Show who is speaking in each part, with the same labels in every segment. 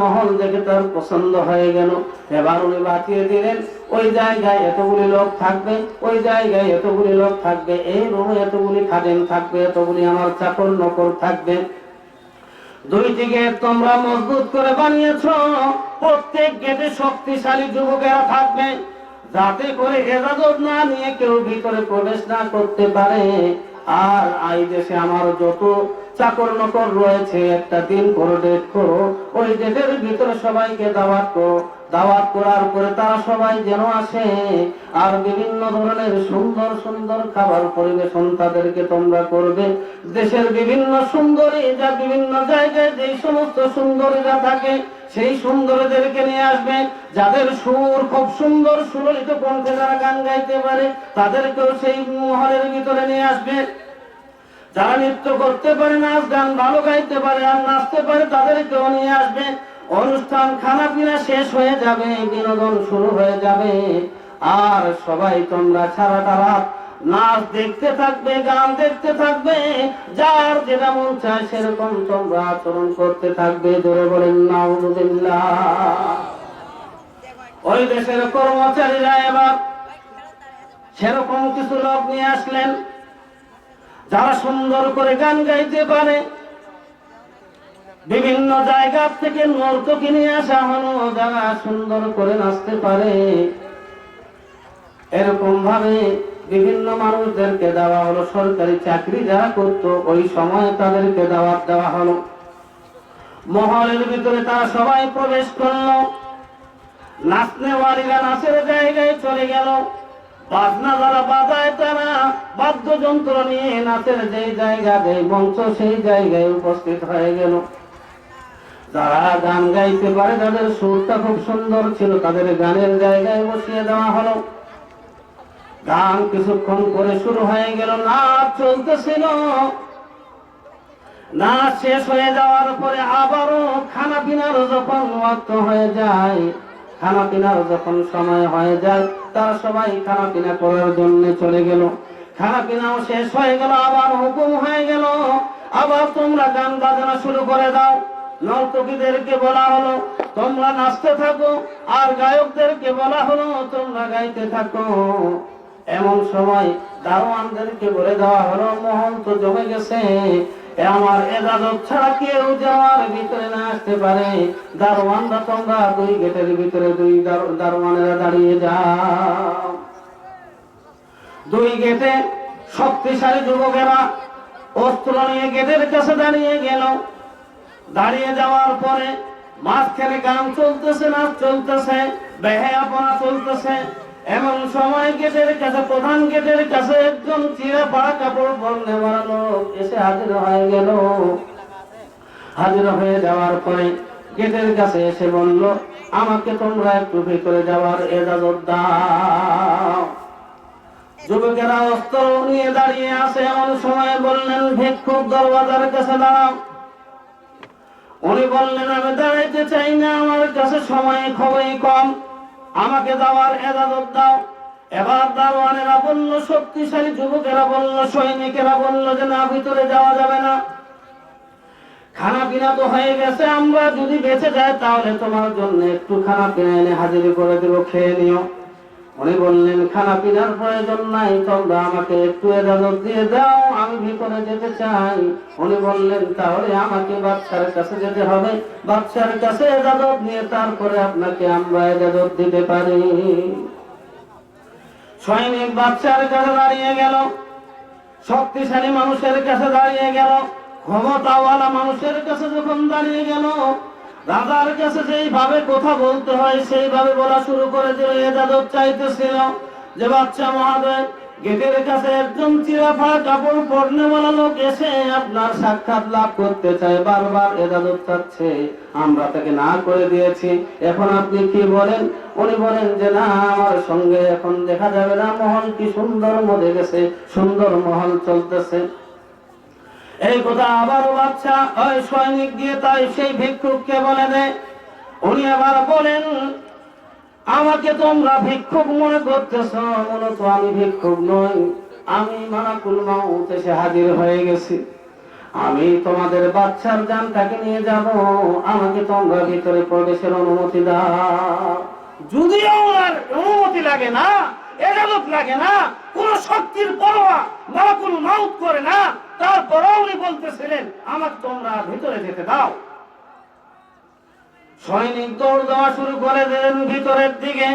Speaker 1: মহল দেখে তার পছন্দ হয়ে গেল। এবার উনি বাঁচিয়ে দিলেন, ওই জায়গায় এতগুলি লোক থাকবে, ওই জায়গায় এতগুলি লোক থাকবে, এই রুমে এতগুলি খাদেন থাকবে, এতগুলি আমার চাকর নকর থাকবে। দুইটি গেট তোমরা মজবুত করে বানিয়েছ, প্রত্যেক গেটে শক্তিশালী যুবকেরা থাকবে। যাতে করে এজাজত না নিয়ে কেউ ভিতরে প্রবেশ না করতে পারে। আর আই দেশে আমার যত চাকর নকর রয়েছে, একটা দিন করো ডেট করো। ওই ডেটের ভিতরে সবাইকে দাওয়াত করো। দাওয়াত করার পরে তারা সবাই যেন আসে। আর বিভিন্ন ধরনের সুন্দর সুন্দর খাবার পরিবেশন তাদেরকে তোমরা করবে। দেশের বিভিন্ন সুন্দরী যা বিভিন্ন জায়গায় যেই সমস্ত সুন্দরীরা থাকে, সেই সুন্দরীদেরকে নিয়ে আসবে। যাদের সুর খুব সুন্দর, সুললিত কণ্ঠে যারা গান গাইতে পারে, তাদেরকেও সেই মহলের ভিতরে নিয়ে আসবে। যারা নৃত্য করতে পারে, নাচ গান ভালো গাইতে পারে আর নাচতে পারে, তাদেরকেও নিয়ে আসবে। অনুষ্ঠান খানা পিনা শেষ হয়ে যাবে, বিনোদন শুরু হয়ে যাবে। আর সবাই তোমরা সারাটা রাত নাচ দেখতে থাকবে, গান দেখতে থাকবে। যার যেটা মন চায় সেরকম তোমরা আচরণ করতে থাকবে। ধরে বলেন, নাউজুবিল্লাহ। ওই দেশের কর্মচারীরা এবার সেরকম কিছু লোক নিয়ে আসলেন। যারা সুন্দর করে গান গাইতে পারে, বিভিন্ন জায়গা থেকে নর্তকী নিয়ে আসা হলো যারা সুন্দর করে নাচতে পারে। এরকম ভাবে বিভিন্ন মানুষদেরকে দেওয়া হলো, সরকারি চাকরি যারা করতো, ওই সময় তাদেরকে দাওয়াত দেওয়া হলো। মহলের ভিতরে তারা সবাই প্রবেশ করল। নাচনেওয়ালিরা নাচের জায়গায় চলে গেল। বাজনা যারা তারা বাদ্যযন্ত্র নিয়ে নাচের যেই জায়গা, যেই মঞ্চ, সেই জায়গায় উপস্থিত হয়ে গেল। যারা গান গাইতে পারে, তাদের সুরটা খুব সুন্দর ছিল, তাদের গানের জায়গায় বসিয়ে দেওয়া হলো। গান কিছুক্ষণ করে শুরু হয়ে গেল, নাচ চলতেছিল। নাচ শেষ হয়ে যাওয়ার পরে আবারও খানা পিনার যখন ওয়াক্ত হয়ে যায়, খানা পিনার যখন সময় হয়ে যায়, তারা সবাই খানা পিনা করার জন্য চলে গেল। খানা পিনাও শেষ হয়ে গেল, আবার হুকুম হয়ে গেল। আবার তোমরা গান বাজনা শুরু করে দাও। নর্তকীদেরকে বলা হলো, তোমরা নাচতে থাকো, আর গায়কদেরকে বলা হলো, তোমরা গাইতে থাকো। এমন সময় দারোয়ানদেরকে বলে দেওয়া হলো মহল তো জমে গেছে। আমার এজাজত ছাড়া কেউ যাওয়ার ভিতরে না আসতে পারে। দারোয়ানরা তোমরা দুই গেটের ভিতরে দুই দার- দারোয়ানেরা দাঁড়িয়ে যাও। দুই গেটে শক্তিশালী যুবকেরা অস্ত্র নিয়ে গেটের কাছে দাঁড়িয়ে গেল। দাঁড়িয়ে যাওয়ার পরে মাঝখানে গান চলতেছে, নাচ চলতেছে বেহায়াপনা চলতেছে। এমন সময় গেটের কাছে, প্রধান গেটের কাছে একজন চিরা পাড়া কাপড় মারা লোক এসে হাজির হয়ে গেল। হাজির হয়ে যাওয়ার পরে গেটের কাছে এসে বলল, আমাকে তোমরা একটু ভিতরে যাওয়ার এজাজত দাও। যুবকেরা অস্ত্র নিয়ে দাঁড়িয়ে আছে, এমন সময় বললেন, ভিক্ষুক দরওয়াজার কাছে দাঁড়াও। উনি বললেন, আমি দাঁড়াইতে চাই না, আমার কাছে সময় খুবই কম। আমাকে যাওয়ার এজাজত দাও। এবার দারোয়ানেরা বলল, শক্তিশালী যুবকেরা বলল, সৈনিকেরা বলল যে না, ভিতরে যাওয়া যাবে না। খানা পিনা তো হয়ে গেছে, আমরা যদি বেঁচে যাই, তাহলে তোমার জন্য একটু খানা পিনা এনে হাজিরি করে দেবো, খেয়ে নিও। উনি বললেন, খানা পিনার প্রয়োজন নাই, তোমরা আমাকে একটু এজাজত দিয়ে দাও, আমি ভিতরে যেতে চাই। উনি বললেন, তাহলে আমাকে বাচ্চার কাছে যেতে হবে। বাচ্চার কাছে এজাজত নিয়ে তারপরে আপনাকে আমরা এজাজত দিতে পারি। সৈনিক বাচ্চার কাছে দাঁড়িয়ে গেল। শক্তিশালী মানুষের কাছে দাঁড়িয়ে গেল। ক্ষমতাওয়ালা মানুষের কাছে যখন দাঁড়িয়ে গেল রাজার কাছে যেইভাবে কথা বলতে হয়, সেইভাবে বলা শুরু করে দিল এজাজত চাইতেছিল যে বাচ্চা মহাদয়, গেটের কাছে একজন চিরাফা কাপড় পরনেওয়ালা লোক এসে আপনার সাক্ষাৎ লাভ করতে চায়। বারবার এজাজত চাচ্ছে, আমরা তাকে না করে দিয়েছি। এখন আপনি কি বলেন? উনি বলেন যে, না, আমার সঙ্গে এখন দেখা যাবে না। মহল কি সুন্দর মধ্যে গেছে, সুন্দর মহল চলতেছে। এই কথা আবারও বাচ্চা ওই সৈনিক গিয়ে তাই সেই ভিক্ষুককে বলে দেয় উনি আবার বলেন, আমাকে তোমরা ভিক্ষুক মনে করতেছ মূলত আমি ভিক্ষুক নই, আমি মানাকুল মাউত এসে হাজির হয়ে গেছি। আমি তোমাদের বাচ্চার জানটাকে নিয়ে যাব, আমাকে তোমরা ভিতরে প্রবেশের অনুমতি দাও।
Speaker 2: যদিও ওনার অনুমতি লাগে না এজাজত লাগে না, কোন শক্তির পরোয়া মালাকুল মাউত করে না। তারপরেও উনি বলতেছিলেন আমার তোমরা ভিতরে যেতে দাও।
Speaker 1: সৈনিক দৌড় দেওয়া শুরু করে দিলেন ভিতরের দিকে।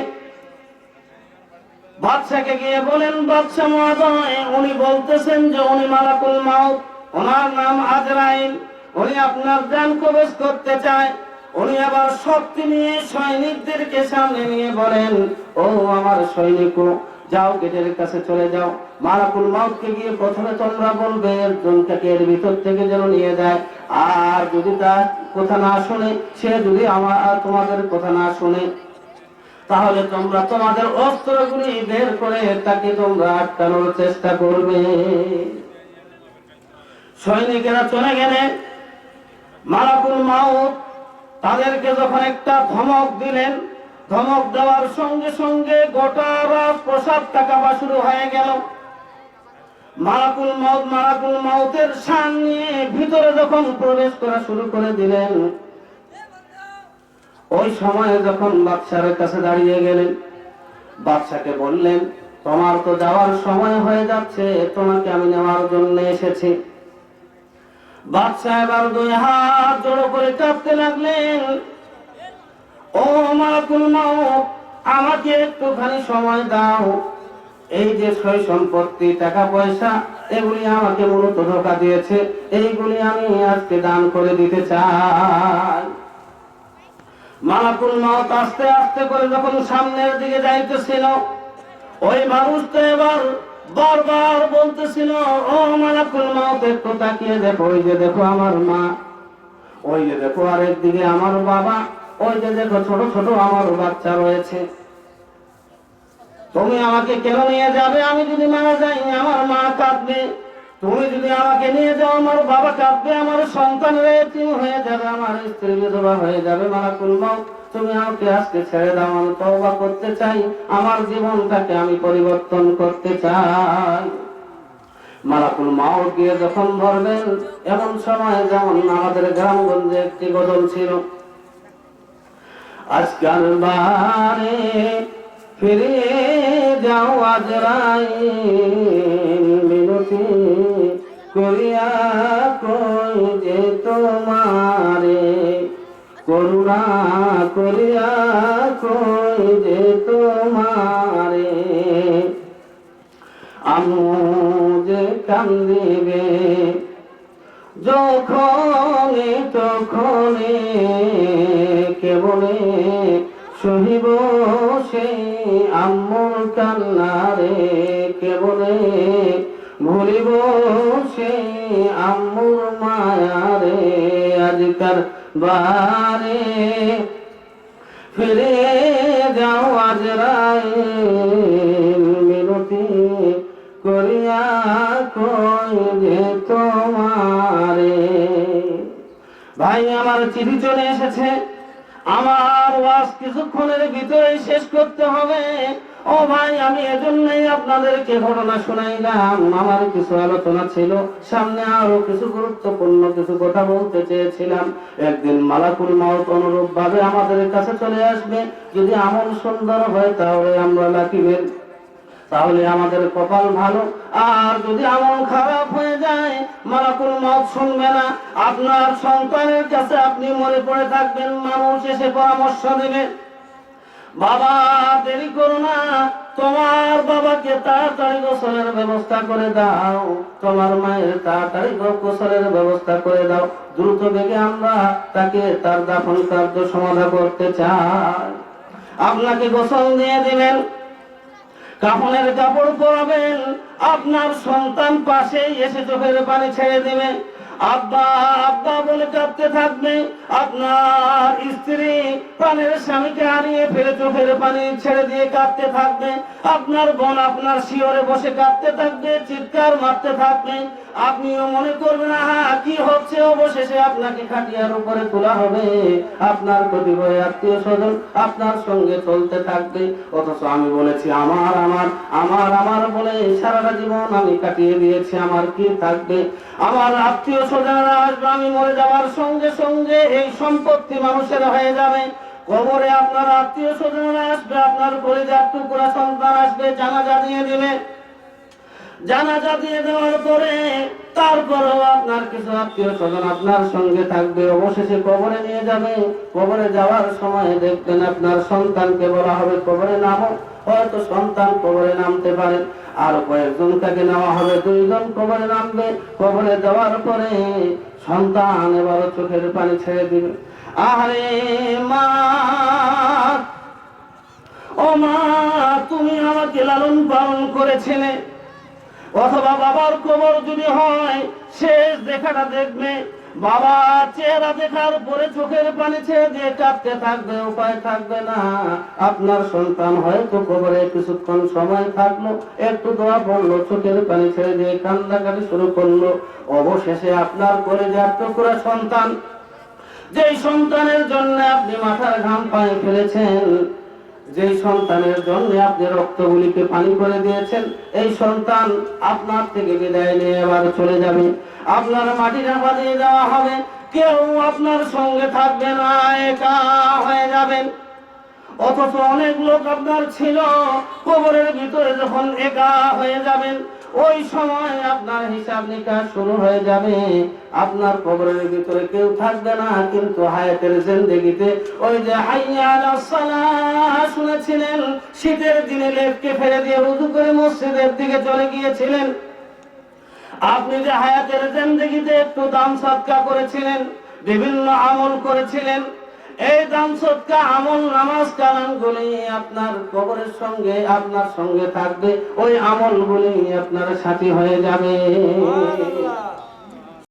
Speaker 1: বাদশাকে গিয়ে বলেন, বাদশা মহাদয়, উনি বলতেছেন যে উনি মালাকুল মাউত, ওনার নাম আজরাইল। উনি আপনার জান প্রবেশ করতে চায়। উনি আবার শক্তি নিয়ে সৈনিকদেরকে সামনে নিয়ে বলেন, ও আমার সৈনিক, যাও গেটের কাছে চলে যাও। মালাকুল মাউতকে গিয়ে প্রথমে তোমরা বলবে একজনকে এর ভিতর থেকে যেন নিয়ে যায়। আর যদি তার কথা না শুনে, সে যদি আমার, তোমাদের কথা না শুনে, তাহলে তোমরা তোমাদের অস্ত্রগুলি বের করে তাকে তোমরা আটকানোর চেষ্টা করবে। সৈনিকেরা চলে গেলে, মালাকুল মাউত তাদেরকে যখন একটা ধমক দিলেন, ধমক দেওয়ার সঙ্গে সঙ্গে গোটা রাত প্রসাদ টাকাবা শুরু হয়ে গেল। মালাকুল মাউত মালাকুল মাউতের শান নিয়ে ভিতরে যখন প্রবেশ করা শুরু করে দিলেন, ওই সময়ে যখন বাদশার কাছে দাঁড়িয়ে গেলেন, বাদশাকে বললেন, তোমার তো যাওয়ার সময় হয়ে যাচ্ছে, তোমাকে আমি নেওয়ার জন্য এসেছি। বাদশাহ এবার দুই হাত জড়ো করে কাঁপতে লাগলেন। ও মালাকুল মাউত আমাকে একটুখানি সময় দাও। এই যে সয় সম্পত্তি, টাকা পয়সা, এগুলি আমাকে মূলত ধোকা দিয়েছে। এইগুলি আমি আজকে দান করে দিতে চাই। মালাকুল মাউত আস্তে আস্তে করে যখন সামনের দিকে যাইতেছিল, ওই মানুষটা এবার বারবার বলতেছিল, ও মালাকুল মাউত, একটু তাকিয়ে দেখো, ওই যে দেখো আমার মা। ওই যে দেখো আরেক দিকে আমার বাবা। ওই যে দেখো ছোট ছোট আমার বাচ্চা রয়েছে। তুমি আমাকে কেন নিয়ে যাবে? আমি যদি মারা যাই, আমার মা কাঁদবে। তুমি যদি আমাকে নিয়ে যাও, আমার বাবা কাঁদবে, আমার সন্তানের এতিম হয়ে যাবে, আমার স্ত্রী বিধবা হয়ে যাবে মালাকুল মাউত। তুমি আমাকে আজকে ছেড়ে দাও, আমি তওবা করতে চাই, আমার জীবনটাকে আমি পরিবর্তন করতে চাই। মালাকুল মাউত গিয়ে যখন ধরবেন, এমন সময় যেমন আমাদের গ্রামগঞ্জে একটি গজল ছিল আজকাল বারে ফিরে যাও আজরাই মিনতি করিয়া কই যে তোমারে? করুণা করিয়া কই যে তোমারে? আমু যে কান্দিবে, যখনে তখনে কেবলে সহিব সেই আম্মুর কান্নারে? কেবলে ভুলিব সেই আম্মুর মায়ারে? আজকার বারে ফিরে যাও আজরাই মিনতি করিয়া কই যে তোমারে। ভাই, আমার চিঠি চলে এসেছে। আমার ওয়াজ কিছুক্ষণের ভিতরে শেষ করতে হবে। ও ভাই, আমি এজন্যই আপনাদেরকে ঘটনা শোনাইলাম। আমার কিছু আলোচনা ছিল, সামনে আরও কিছু গুরুত্বপূর্ণ কিছু কথা বলতে চেয়েছিলাম। একদিন মালাকুল মাউত অনুরূপ ভাবে আমাদের কাছে চলে আসবে। যদি আমল সুন্দর হয়, তাহলে আমরা লাকিবের তাহলে আমাদের কপাল ভালো। আর যদি আমল খারাপ হয়ে যায়, মালাকুল মত শুনবে না। আপনার সন্তানের কাছে আপনি মরে পড়ে থাকবেন, মানুষ এসে পরামর্শ দেবে। বাবা, দেরি করো না। তোমার বাবাকে তাড়াতাড়ি গোসলের ব্যবস্থা করে দাও। তোমার মায়ের তাড়াতাড়ি গোসলের ব্যবস্থা করে দাও। দ্রুত বেগে আমরা তাকে তার দাফন কার্য সমাধা করতে চাই। আপনাকে গোসল দিয়ে দিবেন। কাপড়ের কাপড় পরাবেন। আপনার সন্তান পাশেই এসে চোখের পানি ছেড়ে দেবে। আব্বা আব্বা বলে কাঁদতে থাকবে। আপনার স্ত্রী প্রাণের স্বামীকে হারিয়ে ফেলে চোখের পানি ছেড়ে দিয়ে কাঁদতে থাকবে। আপনার বোন আপনার শিওরে বসে কাঁদতে থাকবে, চিৎকার মারতে থাকবে। আপনিও মনে করবেন, আহা, কি হচ্ছে? অবশেষে আপনাকে খাটিয়ার উপরে তোলা হবে। আপনার করে আত্মীয় স্বজন আপনার সঙ্গে চলতে থাকবে। অথচ আমি বলেছি, আমার আমার আমার আমার বলে সারাটা জীবন আমি কাটিয়ে দিয়েছি, আমার কি থাকবে? আমার আত্মীয় স্বজনরা আসবে, আমি মরে যাওয়ার সঙ্গে সঙ্গে এই সম্পত্তি মানুষের হয়ে যাবে। কবরে আপনার আত্মীয় স্বজনরা আসবে, আপনার পরিবার টুকরা সন্তান আসবে, জানাজা দিয়ে দিবে। জানাজা দিয়ে দেওয়ার পরে তারপরেও আপনার কিছু আত্মীয় স্বজন আপনার সঙ্গে থাকবে, অবশেষে কবরে নিয়ে যাবে। কবরে যাওয়ার সময় দেখবেন আপনার সন্তানকে বলা হবে কবরে নামো। হয়তো সন্তান কবরে নামতে পারে। আর কয়েকজন তাকে নেওয়া হবে, দুইজন কবরে নামবে। কবরে যাওয়ার পরে সন্তান এবার চোখের পানি ছেড়ে দিবে। আরে মা, ও মা, তুমি আমাকে লালন পালন করেছিলে। অথবা বাবার কবর যদি হয়, শেষ দেখাটা দেখবে। বাবা চেহারা দেখার পরে চোখের পানি ছেড়ে দিয়ে কাঁদতে থাকবে, উপায় থাকবে না। আপনার সন্তান হয়তো কবরে কিছুক্ষণ সময় থাকল, একটু দোয়া পড়ল, চোখের পানি ছেড়ে দিয়ে কান্দাকাটি শুরু করল। অবশেষে আপনার করে যার টুকরা সন্তান, যেই সন্তানের জন্য আপনি মাথার ঘাম পায়ে ফেলেছেন যেই সন্তানের জন্য আপনি রক্তগুলিকে পানি করে দিয়েছেন, এই সন্তান আপনার থেকে বিদায় নিয়ে এবার চলে যাবে। আপনার মাটি মাটিটা বাজিয়ে দেওয়া হবে। কেউ আপনার সঙ্গে থাকবে না, একা হয়ে যাবেন। অথচ অনেক লোক আপনার ছিল, কবরের ভিতরে যখন একা হয়ে যাবেন ওই সময় আপনার হিসাব নিকাশ শুরু হয়ে যাবে। আপনার কবরের ভিতরে কেউ থাকবে না, কিন্তু হায়াতের জিন্দেগিতে ওই যে শুনেছিলেন, শীতের দিনে লেপকে ফেলে দিয়ে উজু করে মসজিদের দিকে চলে গিয়েছিলেন। আপনি যে হায়াতের জিন্দেগিতে একটু দাম সৎকা করেছিলেন, বিভিন্ন আমল করেছিলেন এই দান সৎকা আমল নামাজ কালাম কালামগুলি আপনার কবরের সঙ্গে আপনার সঙ্গে থাকবে। ওই আমল আমলগুলি আপনার সাথী হয়ে যাবে।